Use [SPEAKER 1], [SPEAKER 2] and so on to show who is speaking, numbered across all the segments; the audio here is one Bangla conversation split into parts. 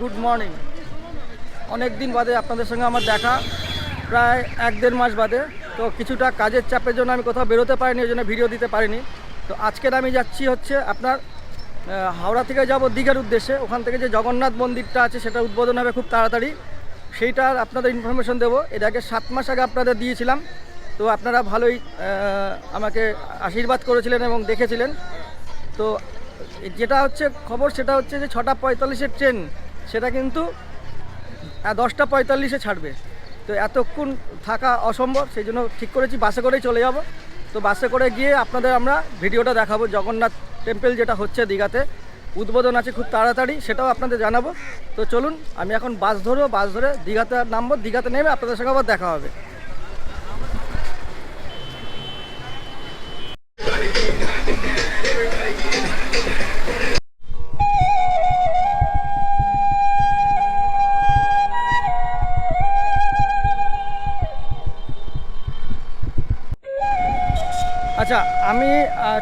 [SPEAKER 1] গুড মর্নিং অনেক দিন বাদে আপনাদের সঙ্গে আমার দেখা, প্রায় এক দেড় মাস বাদে। তো কিছুটা কাজের চাপের জন্য আমি কোথাও বেরোতে পারিনি ওই জন্য ভিডিও দিতে পারিনি। তো আজকের আমি যাচ্ছি হচ্ছে আপনার হাওড়া থেকে যাব দীঘার উদ্দেশ্যে। ওখান থেকে যে জগন্নাথ মন্দিরটা আছে, সেটা উদ্বোধন হবে খুব তাড়াতাড়ি। সেইটার আপনাদের ইনফরমেশন দেবো। এর আগে সাত মাস আগে আপনাদের দিয়েছিলাম। তো আপনারা ভালোই আমাকে আশীর্বাদ করেছিলেন এবং দেখেছিলেন। তো যেটা হচ্ছে খবর, সেটা হচ্ছে যে ছটা পঁয়তাল্লিশের ট্রেন সেটা কিন্তু দশটা পঁয়তাল্লিশে ছাড়বে। তো এতক্ষণ থাকা অসম্ভব, সেই জন্য ঠিক করেছি, বাসে করেই চলে যাব। তো বাসে করে গিয়ে আপনাদের আমরা ভিডিওটা দেখাবো। জগন্নাথ টেম্পল যেটা হচ্ছে দীঘাতে, উদ্বোধন আছে খুব তাড়াতাড়ি, সেটাও আপনাদের জানাব। তো চলুন, আমি এখন বাস ধরবো, বাস ধরে দীঘাতে নামবো, দীঘাতে নেমে আপনাদের সঙ্গে আবার দেখা হবে।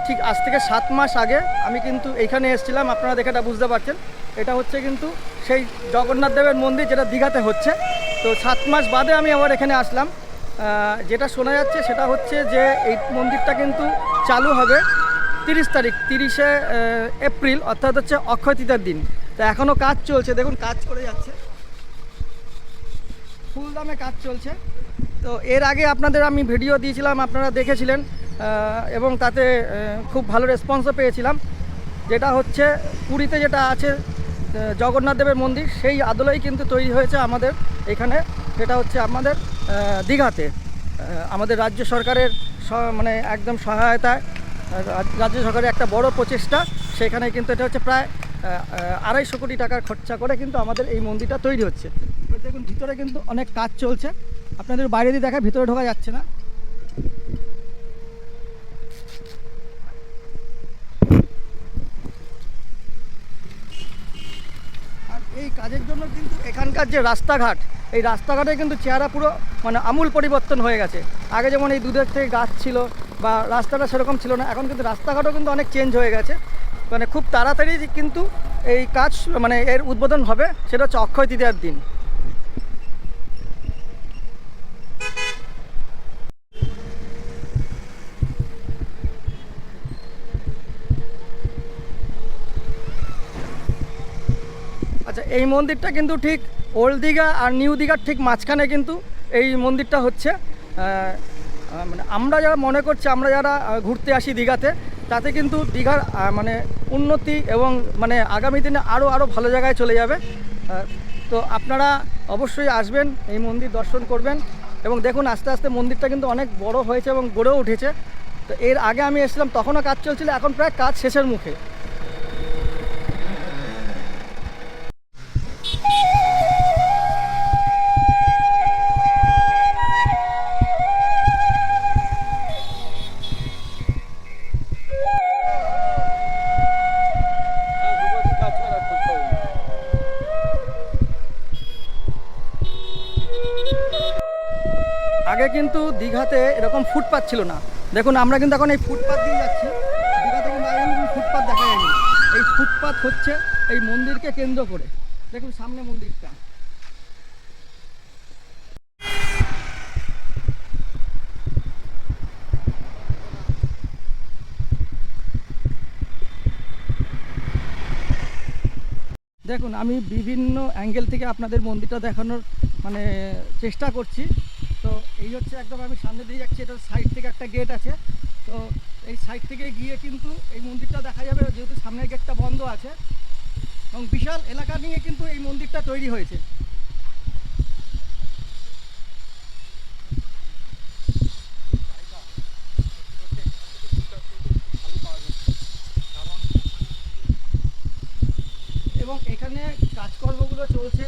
[SPEAKER 1] ঠিক আজ থেকে সাত মাস আগে আমি কিন্তু এইখানে এসেছিলাম, আপনারা দেখে এটা বুঝতে পারছেন। এটা হচ্ছে কিন্তু সেই জগন্নাথ দেবের মন্দির যেটা দীঘাতে হচ্ছে। তো সাত মাস বাদে আমি আবার এখানে আসলাম। যেটা শোনা যাচ্ছে সেটা হচ্ছে যে এই মন্দিরটা কিন্তু চালু হবে তিরিশ তারিখ, তিরিশে এপ্রিল, অর্থাৎ হচ্ছে অক্ষয় দিন। তো এখনও কাজ চলছে, দেখুন কাজ করে যাচ্ছে। ফুল দামে কাজ চলছে। তো এর আগে আপনাদের আমি ভিডিও দিয়েছিলাম, আপনারা দেখেছিলেন। এবং তাতে খুব ভালো রেসপন্সও পেয়েছিলাম। যেটা হচ্ছে, পুরীতে যেটা আছে জগন্নাথ দেবের মন্দির, সেই আদলেই কিন্তু তৈরি হয়েছে আমাদের এখানে। সেটা হচ্ছে আমাদের দীঘাতে। আমাদের রাজ্য সরকারের মানে একদম সহায়তায় রাজ্য সরকারের একটা বড় প্রচেষ্টা। সেখানে কিন্তু এটা হচ্ছে প্রায় আড়াইশো কোটি টাকার খরচা করে কিন্তু আমাদের এই মন্দিরটা তৈরি হচ্ছে। দেখুন, ভিতরে কিন্তু অনেক কাজ চলছে। আপনাদের বাইরে দিয়ে দেখা ভিতরে ঢোকা যাচ্ছে না আর এই কাজের জন্য কিন্তু এখানকার যে রাস্তাঘাট, এই রাস্তাঘাটে কিন্তু চেহারা পুরো মানে আমূল পরিবর্তন হয়ে গেছে। আগে যেমন এই দুধের থেকে গাছ ছিল বা রাস্তাটা সেরকম ছিল না, এখন কিন্তু রাস্তাঘাটও কিন্তু অনেক চেঞ্জ হয়ে গেছে। মানে খুব তাড়াতাড়ি কিন্তু এই কাজ মানে এর উদ্বোধন হবে, সেটা হচ্ছে অক্ষয় তৃতীয়ার দিন। এই মন্দিরটা কিন্তু ঠিক ওল্ড দীঘা আর নিউ দীঘার ঠিক মাঝখানে কিন্তু এই মন্দিরটা হচ্ছে। মানে আমরা যারা মনে করছি আমরা যারা ঘুরতে আসি দীঘাতে, তাতে কিন্তু দীঘার মানে উন্নতি এবং মানে আগামী দিনে আরও আরও ভালো জায়গায় চলে যাবে। তো আপনারা অবশ্যই আসবেন, এই মন্দির দর্শন করবেন এবং দেখুন আস্তে আস্তে মন্দিরটা কিন্তু অনেক বড় হয়েছে এবং গড়েও উঠেছে। তো এর আগে আমি এসেছিলাম, তখনও কাজ চলছিল, এখন প্রায় কাজ শেষের মুখে। আগে কিন্তু দীঘাতে এরকম ফুটপাথ ছিল না। দেখুন, আমরা কিন্তু এখন এই ফুটপাথ দিয়ে যাচ্ছি। দীঘাতে কিন্তু আগে কিন্তু ফুটপাথ দেখা যায়নি। এই ফুটপাথ হচ্ছে এই মন্দিরকে কেন্দ্র করে। দেখুন, সামনে মন্দিরটা। দেখুন, আমি বিভিন্ন অ্যাঙ্গেল থেকে আপনাদের মন্দিরটা দেখানোর মানে চেষ্টা করছি। তো এই হচ্ছে একদম আমি সামনে দিয়ে যাচ্ছি, এটা সাইড থেকে একটা গেট আছে। তো এই সাইড থেকে গিয়ে কিন্তু এই মন্দিরটা দেখা যাবে, যেহেতু সামনের গেটটা বন্ধ আছে। এবং বিশাল এলাকা নিয়ে কিন্তু এই মন্দিরটা তৈরি হয়েছে। এবং এখানে কাজকর্মগুলো চলছে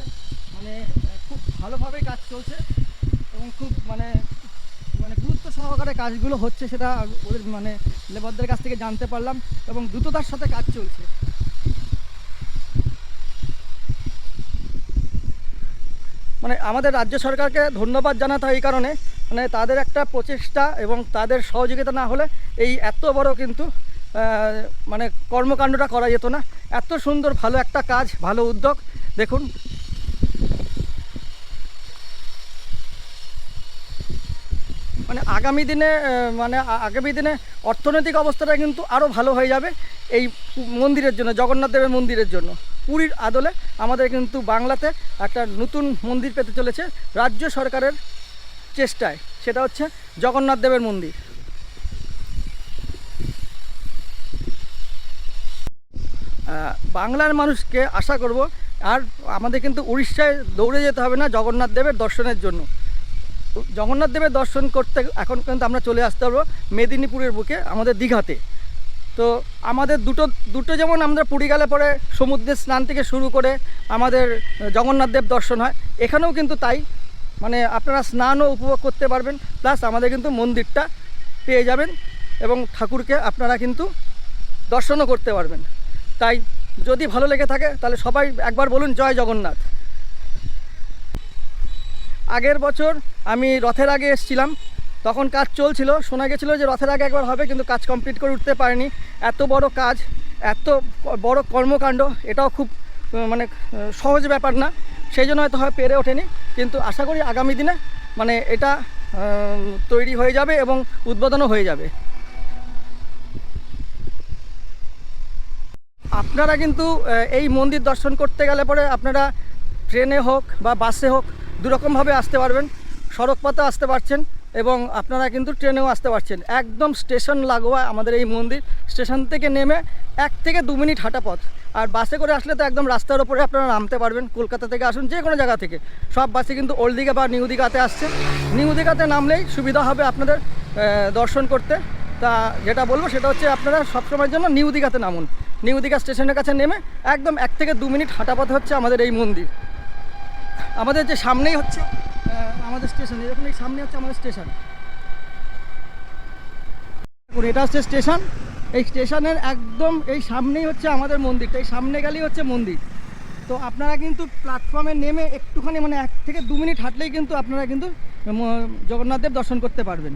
[SPEAKER 1] মানে খুব ভালোভাবে কাজ চলছে। এবং খুব মানে মানে গুরুত্ব সহকারে কাজগুলো হচ্ছে সেটা ওদের মানে লেবারদের কাছ থেকে জানতে পারলাম এবং দ্রুততার সাথে কাজ চলছে। মানে আমাদের রাজ্য সরকারকে ধন্যবাদ জানাতে হয় এই কারণে মানে তাদের একটা প্রচেষ্টা এবং তাদের সহযোগিতা না হলে এই এত বড় কিন্তু মানে কর্মকাণ্ডটা করা যেত না। এত সুন্দর, ভালো একটা কাজ, ভালো উদ্যোগ। দেখুন মানে আগামী দিনে মানে আগামী দিনে অর্থনৈতিক অবস্থাটা কিন্তু আরও ভালো হয়ে যাবে এই মন্দিরের জন্য, জগন্নাথ দেবের মন্দিরের জন্য। পুরীর আদলে আমাদের কিন্তু বাংলাতে একটা নতুন মন্দির পেতে চলেছে রাজ্য সরকারের চেষ্টায়। সেটা হচ্ছে জগন্নাথ দেবের মন্দির। বাংলার মানুষকে আশা করব, আর আমাদের কিন্তু উড়িষ্যায় দৌড়ে যেতে হবে না জগন্নাথ দেবের দর্শনের জন্য। জগন্নাথ দেবের দর্শন করতে এখন কিন্তু আমরা চলে আসতে পারব মেদিনীপুরের বুকে, আমাদের দীঘাতে। তো আমাদের দুটো দুটো যেমন আমরা পুরী গেলে পরে সমুদ্রের স্নান থেকে শুরু করে আমাদের জগন্নাথ দেব দর্শন হয়, এখানেও কিন্তু তাই। মানে আপনারা স্নানও উপভোগ করতে পারবেন, প্লাস আমাদের কিন্তু মন্দিরটা পেয়ে যাবেন এবং ঠাকুরকে আপনারা কিন্তু দর্শনও করতে পারবেন। তাই যদি ভালো লেগে থাকে, তাহলে সবাই একবার বলুন, জয় জগন্নাথ। আগের বছর আমি রথের আগে এসেছিলাম, তখন কাজ চলছিল, শোনা গেছিল যে রথের আগে একবার হবে, কিন্তু কাজ কমপ্লিট করে উঠতে পারিনি। এত বড় কাজ, এত বড় কর্মকাণ্ড, এটাও খুব মানে সহজ ব্যাপার না। সেই জন্য হয়তো হয় পেরে ওঠেনি, কিন্তু আশা করি আগামী দিনে মানে এটা তৈরি হয়ে যাবে এবং উদ্বোধনও হয়ে যাবে। আপনারা কিন্তু এই মন্দির দর্শন করতে গেলে পরে আপনারা ট্রেনে হোক বা বাসে হোক দুরকমভাবে আসতে পারবেন, সড়ক পথে আসতে পারছেন এবং আপনারা কিন্তু ট্রেনেও আসতে পারছেন। একদম স্টেশন লাগোয়া আমাদের এই মন্দির, স্টেশন থেকে নেমে এক থেকে দু মিনিট হাঁটা পথ। আর বাসে করে আসলে তো একদম রাস্তার ওপরে আপনারা নামতে পারবেন, কলকাতা থেকে আসুন, যে কোনো জায়গা থেকে। সব বাসে কিন্তু ওল্ড দীঘা বা নিউ দীঘাতে আসছে। নিউ দীঘাতে নামলেই সুবিধা হবে আপনাদের দর্শন করতে। তা যেটা বলব সেটা হচ্ছে আপনারা সবসময়ের জন্য নিউ দীঘাতে নামুন। নিউ দীঘা স্টেশনের কাছে নেমে একদম এক থেকে দু মিনিট হাঁটা পথ হচ্ছে আমাদের এই মন্দির। আমাদের যে সামনেই হচ্ছে আমাদের স্টেশন, এরকম এই সামনে হচ্ছে আমাদের স্টেশন। এটা হচ্ছে স্টেশন। এই স্টেশনের একদম এই সামনেই হচ্ছে আমাদের মন্দিরটা, এই সামনে গেলেই হচ্ছে মন্দির। তো আপনারা কিন্তু প্ল্যাটফর্মে নেমে একটুখানি মানে এক থেকে দু মিনিট হাঁটলেই কিন্তু আপনারা কিন্তু জগন্নাথদেব জগন্নাথ দেব দর্শন করতে পারবেন।